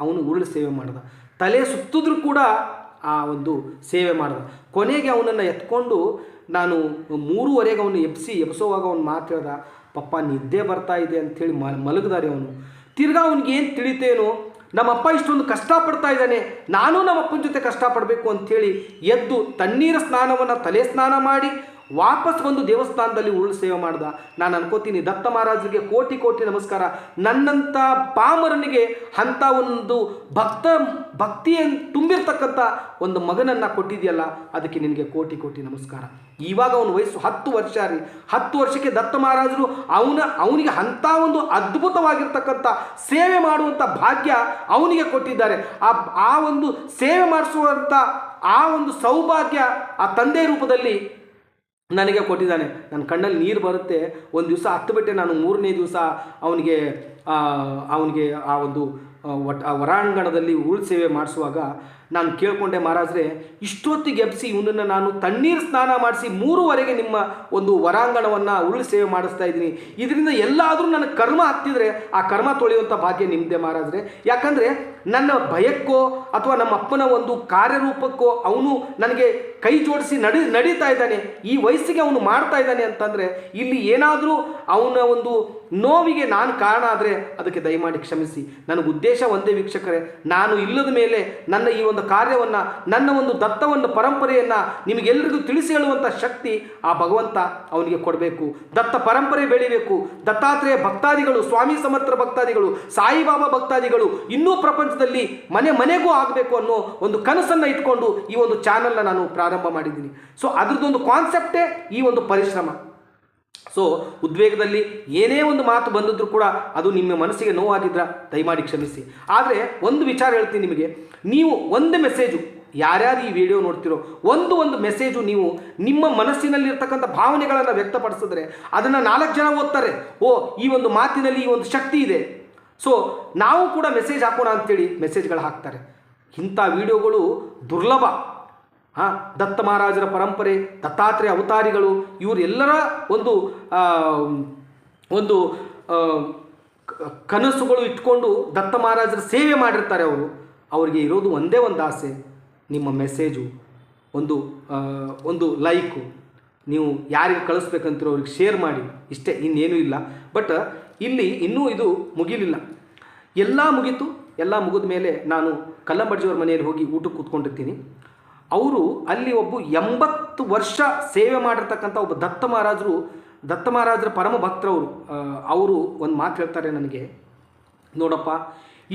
ಅವನು ಉರುಳು ಸೇವೆ ಮಾಡಿದ. ತಲೆ ಸುತ್ತಿದ್ರೂ ಕೂಡ ಆ ಒಂದು ಸೇವೆ ಮಾಡಿದ. ಕೊನೆಗೆ ಅವನನ್ನು ಎತ್ಕೊಂಡು ನಾನು ಮೂರುವರೆಗೆ ಅವನು ಎಬ್ಸಿ, ಎಬ್ಸೋವಾಗ ಅವನು ಮಾತಾಡ್ದ ಪಪ್ಪ, ನಿದ್ದೆ ಬರ್ತಾ ಇದೆ ಅಂಥೇಳಿ ಮಲಗಿದಾರೆ ಅವನು. ತಿರ್ಗಾ ಅವನಿಗೆ ಏನು ತಿಳಿತೇನೋ ನಮ್ಮಪ್ಪ ಇಷ್ಟೊಂದು ಕಷ್ಟಪಡ್ತಾ ಇದ್ದಾನೆ, ನಾನು ನಮ್ಮಪ್ಪನ ಜೊತೆ ಕಷ್ಟಪಡಬೇಕು ಅಂಥೇಳಿ ಎದ್ದು ತಣ್ಣೀರ ಸ್ನಾನವನ್ನು ತಲೆ ಸ್ನಾನ ಮಾಡಿ ವಾಪಸ್ ಬಂದು ದೇವಸ್ಥಾನದಲ್ಲಿ ಉರುಳು ಸೇವೆ ಮಾಡ್ದ. ನಾನು ಅನ್ಕೋತೀನಿ, ದತ್ತ ಮಹಾರಾಜರಿಗೆ ಕೋಟಿ ಕೋಟಿ ನಮಸ್ಕಾರ. ನನ್ನಂಥ ಪಾಮರನಿಗೆ ಅಂಥ ಒಂದು ಭಕ್ತ, ಭಕ್ತಿ ತುಂಬಿರ್ತಕ್ಕಂಥ ಒಂದು ಮಗನನ್ನು ಕೊಟ್ಟಿದೆಯಲ್ಲ, ಅದಕ್ಕೆ ನಿನಗೆ ಕೋಟಿ ಕೋಟಿ ನಮಸ್ಕಾರ. ಇವಾಗ ಅವನ ವಯಸ್ಸು ಹತ್ತು ವರ್ಷ ರೀ. ಹತ್ತು ವರ್ಷಕ್ಕೆ ದತ್ತ ಮಹಾರಾಜರು ಅವನ, ಅವನಿಗೆ ಅಂಥ ಒಂದು ಅದ್ಭುತವಾಗಿರ್ತಕ್ಕಂಥ ಸೇವೆ ಮಾಡುವಂಥ ಭಾಗ್ಯ ಅವನಿಗೆ ಕೊಟ್ಟಿದ್ದಾರೆ. ಆ ಆ ಒಂದು ಸೇವೆ ಮಾಡಿಸುವಂಥ ಆ ಒಂದು ಸೌಭಾಗ್ಯ ಆ ತಂದೆ ರೂಪದಲ್ಲಿ ನನಗೆ ಕೊಟ್ಟಿದ್ದಾನೆ. ನನ್ನ ಕಣ್ಣಲ್ಲಿ ನೀರು ಬರುತ್ತೆ. ಒಂದು ದಿವಸ ಹತ್ತು ಬಿಟ್ಟೆ ನಾನು. ಮೂರನೇ ದಿವಸ ಅವನಿಗೆ ಅವನಿಗೆ ಆ ಒಂದು ಒಟ್ ಹೊರಾಂಗಣದಲ್ಲಿ ಸೇವೆ ಮಾಡಿಸುವಾಗ ನಾನು ಕೇಳಿಕೊಂಡೆ ಮಹಾರಾಜರೇ, ಇಷ್ಟೊತ್ತಿಗೆ ಎಬ್ಸಿ ಇವನನ್ನು ನಾನು ತಣ್ಣೀರು ಸ್ನಾನ ಮಾಡಿಸಿ ಮೂರುವರೆಗೆ ನಿಮ್ಮ ಒಂದು ವರಾಂಗಣವನ್ನು ಉರುಳು ಸೇವೆ ಮಾಡಿಸ್ತಾ ಇದ್ದೀನಿ. ಇದರಿಂದ ಎಲ್ಲಾದರೂ ನನಗೆ ಕರ್ಮ ಹತ್ತಿದ್ರೆ ಆ ಕರ್ಮ ತೊಳೆಯುವಂಥ ಭಾಗ್ಯ ನಿಮ್ಮದೇ ಮಹಾರಾಜರೇ. ಯಾಕಂದರೆ ನನ್ನ ಭಯಕ್ಕೋ ಅಥವಾ ನಮ್ಮ ಅಪ್ಪನ ಒಂದು ಕಾರ್ಯರೂಪಕ್ಕೋ ಅವನು ನನಗೆ ಕೈ ಜೋಡಿಸಿ ನಡಿ, ನಡೀತಾ ಇದ್ದಾನೆ. ಈ ವಯಸ್ಸಿಗೆ ಅವನು ಮಾಡ್ತಾ ಇದ್ದಾನೆ ಅಂತಂದರೆ ಇಲ್ಲಿ ಏನಾದರೂ ಅವನ ಒಂದು ನೋವಿಗೆ ನಾನು ಕಾರಣ ಆದರೆ ಅದಕ್ಕೆ ದಯಮಾಡಿ ಕ್ಷಮಿಸಿ. ನನಗೆ ಉದ್ದೇಶ ಒಂದೇ ವೀಕ್ಷಕರೇ, ನಾನು ಇಲ್ಲದ ಮೇಲೆ ನನ್ನ ಈ ಒಂದು ಕಾರ್ಯವನ್ನು, ನನ್ನ ಒಂದು ದತ್ತವನ್ನು, ಪರಂಪರೆಯನ್ನು ನಿಮಗೆಲ್ಲರಿಗೂ ತಿಳಿಸಿ ಹೇಳುವಂಥ ಶಕ್ತಿ ಆ ಭಗವಂತ ಅವನಿಗೆ ಕೊಡಬೇಕು. ದತ್ತ ಪರಂಪರೆ ಬೆಳಿಬೇಕು. ದತ್ತಾತ್ರೇಯ ಭಕ್ತಾದಿಗಳು, ಸ್ವಾಮಿ ಸಮರ್ಥ ಭಕ್ತಾದಿಗಳು, ಸಾಯಿಬಾಬಾ ಭಕ್ತಾದಿಗಳು ಇನ್ನೂ ಪ್ರಪಂಚದಲ್ಲಿ ಮನೆ ಮನೆಗೂ ಆಗಬೇಕು ಅನ್ನೋ ಒಂದು ಕನಸನ್ನು ಇಟ್ಕೊಂಡು ಈ ಒಂದು ಚಾನಲ್ನ ನಾನು ಪ್ರಾರಂಭ ಮಾಡಿದ್ದೀನಿ. ಸೊ ಅದರದ್ದೊಂದು ಕಾನ್ಸೆಪ್ಟೇ ಈ ಒಂದು ಪರಿಶ್ರಮ. ಸೊ ಉದ್ವೇಗದಲ್ಲಿ ಏನೇ ಒಂದು ಮಾತು ಬಂದಿದ್ರು ಕೂಡ ಅದು ನಿಮ್ಮ ಮನಸ್ಸಿಗೆ ನೋವಾಗಿದ್ರ ದಯಮಾಡಿ ಕ್ಷಮಿಸಿ. ಆದರೆ ಒಂದು ವಿಚಾರ ಹೇಳ್ತೀನಿ ನಿಮಗೆ. ನೀವು ಒಂದು ಮೆಸೇಜು ಯಾರ್ಯಾರು ಈ ವಿಡಿಯೋ ನೋಡ್ತಿರೋ, ಒಂದು ಒಂದು ಮೆಸೇಜು ನೀವು ನಿಮ್ಮ ಮನಸ್ಸಿನಲ್ಲಿರ್ತಕ್ಕಂಥ ಭಾವನೆಗಳನ್ನು ವ್ಯಕ್ತಪಡಿಸಿದ್ರೆ ಅದನ್ನು ನಾಲ್ಕು ಜನ ಓದ್ತಾರೆ. ಓ, ಈ ಒಂದು ಮಾತಿನಲ್ಲಿ ಈ ಒಂದು ಶಕ್ತಿ ಇದೆ. ಸೊ ನಾವು ಕೂಡ ಮೆಸೇಜ್ ಹಾಕೋಣ ಅಂತೇಳಿ ಮೆಸೇಜ್ಗಳು ಹಾಕ್ತಾರೆ. ಇಂಥ ವಿಡಿಯೋಗಳು ದುರ್ಲಭ. ಹಾಂ, ದತ್ತ ಮಹಾರಾಜರ ಪರಂಪರೆ, ದತ್ತಾತ್ರೇಯ ಅವತಾರಿಗಳು ಇವರೆಲ್ಲರ ಒಂದು ಒಂದು ಕನಸುಗಳು ಇಟ್ಕೊಂಡು ದತ್ತ ಮಹಾರಾಜರ ಸೇವೆ ಮಾಡಿರ್ತಾರೆ ಅವರು. ಅವರಿಗೆ ಇರೋದು ಒಂದೇ ಒಂದು ಆಸೆ, ನಿಮ್ಮ ಮೆಸೇಜು ಒಂದು ಒಂದು ಲೈಕು ನೀವು ಯಾರಿಗೆ ಕಳಿಸ್ಬೇಕಂತಿರೋ ಅವ್ರಿಗೆ ಶೇರ್ ಮಾಡಿ. ಇಷ್ಟೇ, ಇನ್ನೇನೂ ಇಲ್ಲ. ಬಟ್ ಇಲ್ಲಿ ಇನ್ನೂ ಇದು ಮುಗಿಲಿಲ್ಲ. ಎಲ್ಲ ಮುಗೀತು. ಎಲ್ಲ ಮುಗಿದ ಮೇಲೆ ನಾನು ಕಲ್ಲಂಬಡ್ಜಿಯವ್ರ ಮನೆಯಲ್ಲಿ ಹೋಗಿ ಊಟಕ್ಕೆ ಕೂತ್ಕೊಂಡಿರ್ತೀನಿ. ಅವರು ಅಲ್ಲಿ ಒಬ್ಬ ಎಂಬತ್ತು ವರ್ಷ ಸೇವೆ ಮಾಡಿರ್ತಕ್ಕಂಥ ಒಬ್ಬ ದತ್ತ ಮಹಾರಾಜರು, ದತ್ತ ಮಹಾರಾಜರ ಪರಮ ಭಕ್ತರವರು ಅವರು. ಒಂದು ಮಾತು ಹೇಳ್ತಾರೆ ನನಗೆ. ನೋಡಪ್ಪ,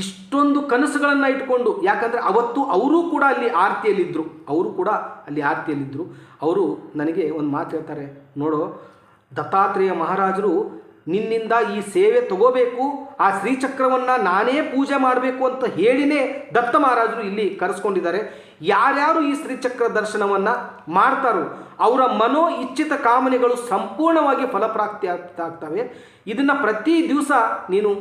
ಇಷ್ಟೊಂದು ಕನಸುಗಳನ್ನು ಇಟ್ಕೊಂಡು, ಯಾಕಂದರೆ ಅವತ್ತು ಅವರೂ ಕೂಡ ಅಲ್ಲಿ ಆರತಿಯಲ್ಲಿದ್ದರು ಅವರು ಕೂಡ ಅಲ್ಲಿ ಆರತಿಯಲ್ಲಿದ್ದರು ಅವರು ನನಗೆ ಒಂದು ಮಾತು ಹೇಳ್ತಾರೆ. ನೋಡು, ದತ್ತಾತ್ರೇಯ ಮಹಾರಾಜರು ನಿನ್ನಿಂದ ಈ ಸೇವೆ ತಗೋಬೇಕು, ಆ ಶ್ರೀಚಕ್ರವನ್ನು ನಾನೇ ಪೂಜೆ ಮಾಡಬೇಕು ಅಂತ ಹೇಳಿನೇ ದತ್ತ ಮಹಾರಾಜರು ಇಲ್ಲಿ ಕರೆಸ್ಕೊಂಡಿದ್ದಾರೆ. ಯಾರ್ಯಾರು ಈ ಶ್ರೀಚಕ್ರ ದರ್ಶನವನ್ನು ಮಾಡ್ತಾರೋ, ಅವರ ಮನೋ ಇಚ್ಛಿತ ಕಾಮನೆಗಳು ಸಂಪೂರ್ಣವಾಗಿ ಫಲಪ್ರಾಪ್ತಿ ಆಗ್ತಾ ಆಗ್ತವೆ. ಇದನ್ನು ಪ್ರತಿ ದಿವಸ ನೀನು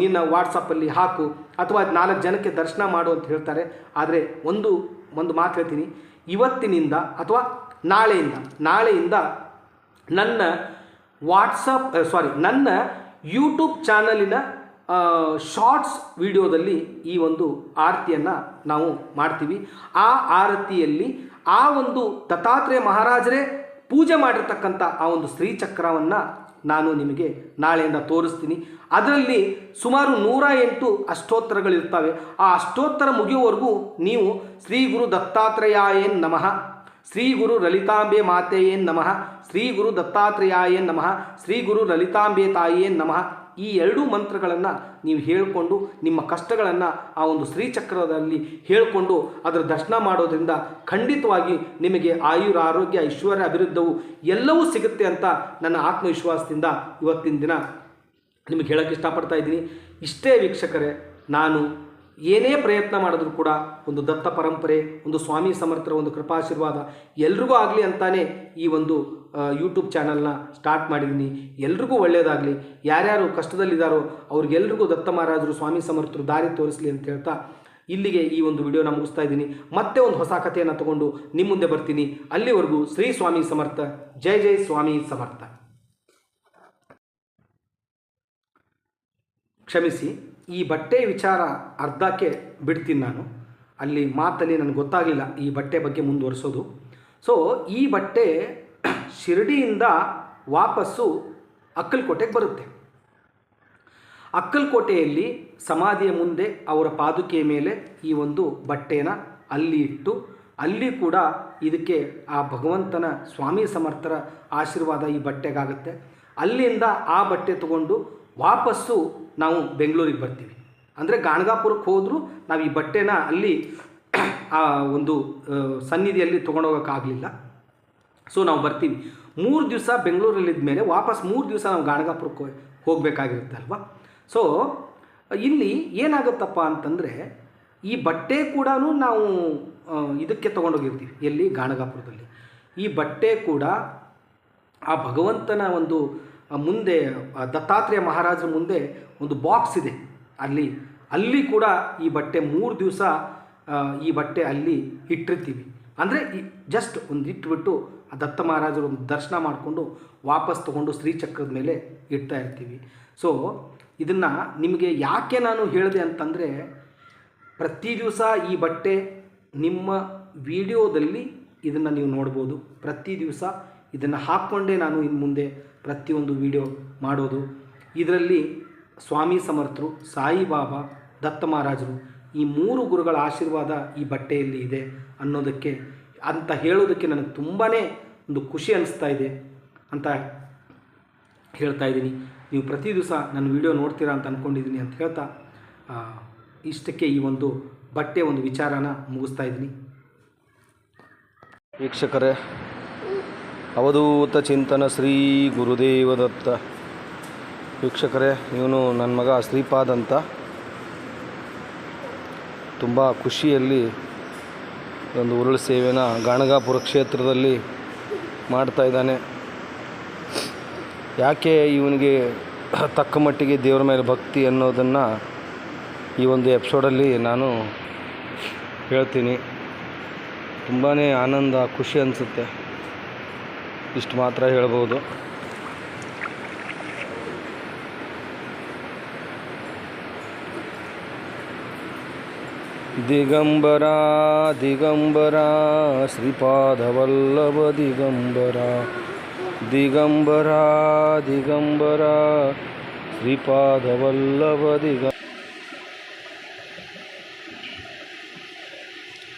ನಿನ್ನ ವಾಟ್ಸಪ್ಪಲ್ಲಿ ಹಾಕು, ಅಥವಾ ನಾಲ್ಕು ಜನಕ್ಕೆ ದರ್ಶನ ಮಾಡು ಅಂತ ಹೇಳ್ತಾರೆ. ಆದರೆ ಒಂದು ಒಂದು ಮಾತು ಹೇಳ್ತೀನಿ. ಇವತ್ತಿನಿಂದ ಅಥವಾ ನಾಳೆಯಿಂದ ನಾಳೆಯಿಂದ ನನ್ನ ವಾಟ್ಸಪ್ ಸಾರಿ ನನ್ನ ಯೂಟ್ಯೂಬ್ ಚಾನಲಿನ ಶಾರ್ಟ್ಸ್ ವಿಡಿಯೋದಲ್ಲಿ ಈ ಒಂದು ಆರತಿಯನ್ನು ನಾವು ಮಾಡ್ತೀವಿ. ಆ ಆರತಿಯಲ್ಲಿ ಆ ಒಂದು ದತ್ತಾತ್ರೇಯ ಮಹಾರಾಜರೇ ಪೂಜೆ ಮಾಡಿರ್ತಕ್ಕಂಥ ಆ ಒಂದು ಶ್ರೀಚಕ್ರವನ್ನು ನಾನು ನಿಮಗೆ ನಾಳೆಯಿಂದ ತೋರಿಸ್ತೀನಿ. ಅದರಲ್ಲಿ ಸುಮಾರು ನೂರ ಎಂಟು ಅಷ್ಟೋತ್ತರಗಳಿರ್ತವೆ. ಆ ಅಷ್ಟೋತ್ತರ ಮುಗಿಯುವವರೆಗೂ ನೀವು ಶ್ರೀ ಗುರು ದತ್ತಾತ್ರೇಯ ನಮಃ. ಶ್ರೀ ಗುರು ಲಲಿತಾಂಬೆ ಮಾತೆಯೇನ್ ನಮಃ ಶ್ರೀ ಗುರು ದತ್ತಾತ್ರೇಯೇನ್ ನಮಃ ಶ್ರೀ ಗುರು ಲಲಿತಾಂಬೆ ತಾಯಿಯೇನ್ ನಮಃ. ಈ ಎರಡೂ ಮಂತ್ರಗಳನ್ನು ನೀವು ಹೇಳಿಕೊಂಡು ನಿಮ್ಮ ಕಷ್ಟಗಳನ್ನು ಆ ಒಂದು ಶ್ರೀಚಕ್ರದಲ್ಲಿ ಹೇಳಿಕೊಂಡು ಅದರ ದರ್ಶನ ಮಾಡೋದ್ರಿಂದ ಖಂಡಿತವಾಗಿ ನಿಮಗೆ ಆಯುರ ಆರೋಗ್ಯ, ಐಶ್ವರ್ಯ ಅಭಿವೃದ್ಧವು ಎಲ್ಲವೂ ಸಿಗುತ್ತೆ ಅಂತ ನನ್ನ ಆತ್ಮವಿಶ್ವಾಸದಿಂದ ಇವತ್ತಿನ ದಿನ ನಿಮಗೆ ಹೇಳೋಕ್ಕೆ ಇಷ್ಟಪಡ್ತಾ ಇದ್ದೀನಿ. ಇಷ್ಟೇ ವೀಕ್ಷಕರೇ, ನಾನು ಏನೇ ಪ್ರಯತ್ನ ಮಾಡಿದ್ರು ಕೂಡ ಒಂದು ದತ್ತ ಪರಂಪರೆ, ಒಂದು ಸ್ವಾಮಿ ಸಮರ್ಥರ ಒಂದು ಕೃಪಾಶೀರ್ವಾದ ಎಲ್ರಿಗೂ ಆಗಲಿ ಅಂತಾನೆ ಈ ಒಂದು ಯೂಟ್ಯೂಬ್ ಚಾನಲ್ನ ಸ್ಟಾರ್ಟ್ ಮಾಡಿದ್ದೀನಿ. ಎಲ್ರಿಗೂ ಒಳ್ಳೆಯದಾಗಲಿ ಯಾರ್ಯಾರು ಕಷ್ಟದಲ್ಲಿದ್ದಾರೋ ಅವ್ರಿಗೆಲ್ರಿಗೂ ದತ್ತ ಮಹಾರಾಜರು, ಸ್ವಾಮಿ ಸಮರ್ಥರು ದಾರಿ ತೋರಿಸಲಿ ಅಂತ ಹೇಳ್ತಾ ಇಲ್ಲಿಗೆ ಈ ಒಂದು ವಿಡಿಯೋನ ಮುಗಿಸ್ತಾ ಇದ್ದೀನಿ. ಮತ್ತೆ ಒಂದು ಹೊಸ ಕಥೆಯನ್ನು ತಗೊಂಡು ನಿಮ್ಮ ಮುಂದೆ ಬರ್ತೀನಿ. ಅಲ್ಲಿವರೆಗೂ ಶ್ರೀ ಸ್ವಾಮಿ ಸಮರ್ಥ, ಜೈ ಜೈ ಸ್ವಾಮಿ ಸಮರ್ಥ. ಕ್ಷಮಿಸಿ. ಈ ಬಟ್ಟೆ ವಿಚಾರ ಅರ್ಧಕ್ಕೆ ಬಿಡ್ತೀನಿ ನಾನು. ಅಲ್ಲಿ ಮಾತಲ್ಲಿ ನನಗೆ ಗೊತ್ತಾಗಲಿಲ್ಲ ಈ ಬಟ್ಟೆ ಬಗ್ಗೆ ಮುಂದುವರಿಸೋದು. ಸೊ ಈ ಬಟ್ಟೆ ಶಿರಡಿಯಿಂದ ವಾಪಸ್ಸು ಅಕ್ಕಲ್ಕೋಟೆಗೆ ಬರುತ್ತೆ. ಅಕ್ಕಲ್ಕೋಟೆಯಲ್ಲಿ ಸಮಾಧಿಯ ಮುಂದೆ ಅವರ ಪಾದುಕೆಯ ಮೇಲೆ ಈ ಒಂದು ಬಟ್ಟೆನ ಅಲ್ಲಿ ಇಟ್ಟು, ಅಲ್ಲಿ ಕೂಡ ಇದಕ್ಕೆ ಆ ಭಗವಂತನ ಸ್ವಾಮಿ ಸಮರ್ಥರ ಆಶೀರ್ವಾದ ಈ ಬಟ್ಟೆಗಾಗುತ್ತೆ. ಅಲ್ಲಿಂದ ಆ ಬಟ್ಟೆ ತಗೊಂಡು ವಾಪಸ್ಸು ನಾವು ಬೆಂಗಳೂರಿಗೆ ಬರ್ತೀವಿ. ಅಂದರೆ ಗಾಣಗಾಪುರಕ್ಕೆ ಹೋದರೂ ನಾವು ಈ ಬಟ್ಟೆನ ಅಲ್ಲಿ ಆ ಒಂದು ಸನ್ನಿಧಿಯಲ್ಲಿ ತೊಗೊಂಡೋಗೋಕ್ಕಾಗಲಿಲ್ಲ ಸೊ ನಾವು ಬರ್ತೀವಿ. ಮೂರು ದಿವಸ ಬೆಂಗಳೂರಲ್ಲಿದ್ದ ಮೇಲೆ ವಾಪಸ್ ಮೂರು ದಿವಸ ನಾವು ಗಾಣಗಾಪುರಕ್ಕೆ ಹೋಗಬೇಕಾಗಿರುತ್ತೆ ಅಲ್ವಾ? ಸೊ ಇಲ್ಲಿ ಏನಾಗುತ್ತಪ್ಪ ಅಂತಂದರೆ ಈ ಬಟ್ಟೆ ಕೂಡ ನಾವು ಇದಕ್ಕೆ ತೊಗೊಂಡೋಗಿರ್ತೀವಿ, ಎಲ್ಲಿ? ಗಾಣಗಾಪುರದಲ್ಲಿ. ಈ ಬಟ್ಟೆ ಕೂಡ ಆ ಭಗವಂತನ ಒಂದು ಮುಂದೆ ದತ್ತಾತ್ರೇಯ ಮಹಾರಾಜರ ಮುಂದೆ ಒಂದು ಬಾಕ್ಸ್ ಇದೆ. ಅಲ್ಲಿ ಅಲ್ಲಿ ಕೂಡ ಈ ಬಟ್ಟೆ ಮೂರು ದಿವಸ ಈ ಬಟ್ಟೆ ಅಲ್ಲಿ ಇಟ್ಟಿರ್ತೀವಿ. ಅಂದರೆ ಜಸ್ಟ್ ಒಂದು ಇಟ್ಟುಬಿಟ್ಟು ಆ ದತ್ತ ಮಹಾರಾಜರು ಒಂದು ದರ್ಶನ ಮಾಡಿಕೊಂಡು ವಾಪಸ್ ತೊಗೊಂಡು ಶ್ರೀಚಕ್ರದ ಮೇಲೆ ಇಡ್ತಾ ಇರ್ತೀವಿ. ಸೊ ಇದನ್ನು ನಿಮಗೆ ಯಾಕೆ ನಾನು ಹೇಳಿದೆ ಅಂತಂದರೆ, ಪ್ರತಿ ದಿವಸ ಈ ಬಟ್ಟೆ ನಿಮ್ಮ ವಿಡಿಯೋದಲ್ಲಿ ಇದನ್ನು ನೀವು ನೋಡ್ಬೋದು. ಪ್ರತಿ ದಿವಸ ಇದನ್ನು ಹಾಕ್ಕೊಂಡೇ ನಾನು ಇನ್ನು ಮುಂದೆ ಪ್ರತಿಯೊಂದು ವಿಡಿಯೋ ಮಾಡೋದು. ಇದರಲ್ಲಿ ಸ್ವಾಮಿ ಸಮರ್ಥರು ಸಾಯಿಬಾಬಾ ದತ್ತ ಮಹಾರಾಜರು ಈ ಮೂರು ಗುರುಗಳ ಆಶೀರ್ವಾದ ಈ ಬಟ್ಟೆಯಲ್ಲಿ ಇದೆ ಅನ್ನೋದಕ್ಕೆ ಅಂತ ಹೇಳೋದಕ್ಕೆ ನನಗೆ ತುಂಬಾ ಒಂದು ಖುಷಿ ಅನಿಸ್ತಾ ಇದೆ ಅಂತ ಹೇಳ್ತಾ ಇದ್ದೀನಿ. ನೀವು ಪ್ರತಿ ದಿವಸ ನನ್ನ ವಿಡಿಯೋ ನೋಡ್ತೀರಾ ಅಂತ ಅಂದ್ಕೊಂಡಿದ್ದೀನಿ ಅಂತ ಹೇಳ್ತಾ ಇಷ್ಟಕ್ಕೆ ಈ ಒಂದು ಬಟ್ಟೆ ಒಂದು ವಿಚಾರನ ಮುಗಿಸ್ತಾ ಇದ್ದೀನಿ. ವೀಕ್ಷಕರೇ ಅವಧೂತ ಚಿಂತನ ಶ್ರೀ ಗುರುದೇವದತ್ತ. ವೀಕ್ಷಕರೇ, ಇವನು ನನ್ನ ಮಗ ಶ್ರೀಪಾದ್ ಅಂತ. ತುಂಬ ಖುಷಿಯಲ್ಲಿ ಒಂದು ಉರುಳು ಸೇವೆನ ಗಾಣಗಾಪುರ ಕ್ಷೇತ್ರದಲ್ಲಿ ಮಾಡ್ತಾ ಇದ್ದಾನೆ. ಯಾಕೆ ಇವನಿಗೆ ತಕ್ಕ ಮಟ್ಟಿಗೆ ದೇವರ ಮೇಲೆ ಭಕ್ತಿ ಅನ್ನೋದನ್ನು ಈ ಒಂದು ಎಪಿಸೋಡಲ್ಲಿ ನಾನು ಹೇಳ್ತೀನಿ. ತುಂಬಾ ಆನಂದ, ಖುಷಿ ಅನಿಸುತ್ತೆ. ಇಷ್ಟು ಮಾತ್ರ ಹೇಳ್ಬೋದು. ದಿಗಂಬರ ದಿಗಂಬರ ಶ್ರೀಪಾದವಲ್ಲಭ ದಿಗಂಬರ ದಿಗಂಬರ ದಿಗಂಬರ ಶ್ರೀಪಾದವಲ್ಲಭ ದಿಗ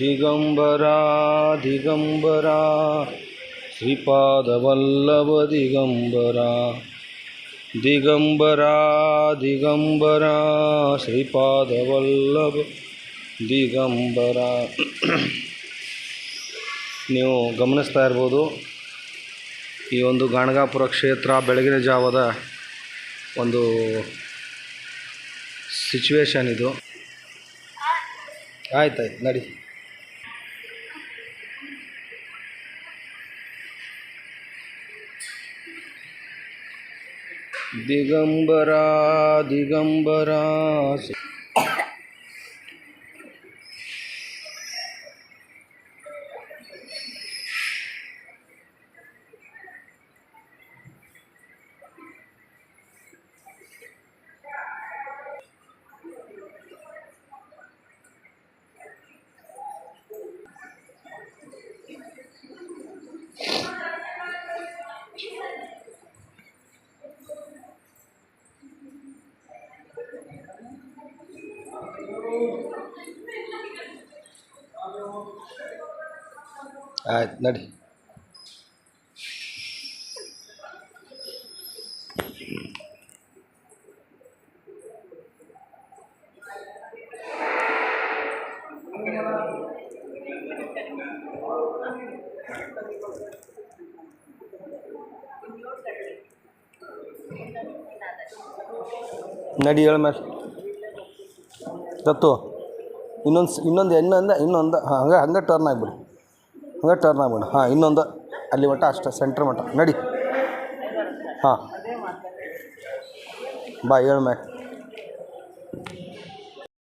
ದಿಗಂಬರ ದಿಗಂಬರ ಶ್ರೀಪಾದವಲ್ಲಭ ದಿಗಂಬರ ದಿಗಂಬರ ದಿಗಂಬರ ಶ್ರೀಪಾದವಲ್ಲಭ ದಿಗಂಬರ. ನೀವು ಗಮನಿಸ್ತಾ ಇರ್ಬೋದು, ಈ ಒಂದು ಗಾಣಗಾಪುರ ಕ್ಷೇತ್ರ ಬೆಳಗಿನ ಜಾವದ ಒಂದು ಸಿಚುವೇಶನ್ ಇದು. ಆಯ್ತಾಯ್ತು, ನಡಿ. ದಿಗಂಬರ ದಿಗಂಬರ ಆಯ್ತು ನಡಿ ನಡಿ ಹೇಳ ಮೇಲೆ ದತ್ತು ಇನ್ನೊಂದು ಇನ್ನೊಂದು ಇನ್ನೊಂದು ಇನ್ನೊಂದು, ಹಾಂ, ಹಂಗೆ ಹಂಗೆ ಟರ್ನ್ ಆಗಿಬಿಡು. ಹಂಗೆ ಟರ್ನ್ ಆಗ್ಬಿಡು. ಹಾಂ, ಇನ್ನೊಂದು, ಅಲ್ಲಿ ಮಟ್ಟ ಅಷ್ಟ ಸೆಂಟ್ರ್ ಮಟ್ಟ. ನಡಿ. ಹಾಂ. ಬಾ ಮ್ಯಾಕ್